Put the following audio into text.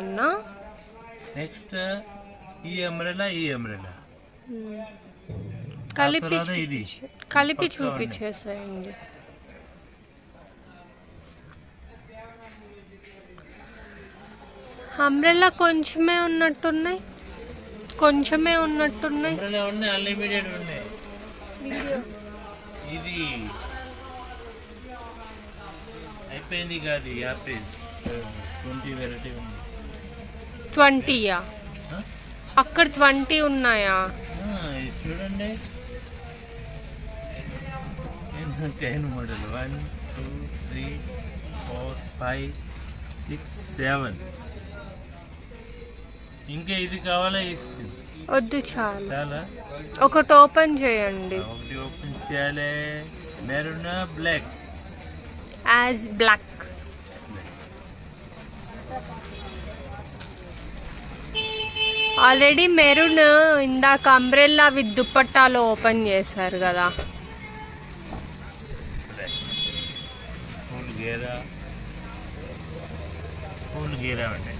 అన్న నెక్స్ట్ ఈ అంబ్రెలా ఈ అంబ్రెలా కలిపి తర్వాత ఇది కలిపి పక్కా ఉన్నాయి. చూపించేసేయండి అంబ్రెల్లా కొంచెమే ఉన్నట్టున్నాయి కొంచెమే ఉన్నట్టున్నాయి అంబ్రెలా ఉన్నాయి అన్లిమిటెడ్ ఉన్నాయి ఇది అయిపోయింది కాదు యాభై ట్వంటీ వెరైటీ ఉంది ట్వంటీయా? అక్కడ ట్వంటీ ఉన్నాయా? చూడండి. Ten model. One two three four five six seven. ఇంకా ఇది కావాలా ఇస్తుంది వద్దు చాలు. చాలా? ఒకటి ఓపెన్ చేయండి. ఒకటి ఓపెన్ చేయాలి. Maroon black? As black. Already maroon ఇందాక అంబ్రెల్లా విత్ దుప్పట్టాలో ఓపెన్ చేశారు కదా. గేరా గేరా ఉంటాయి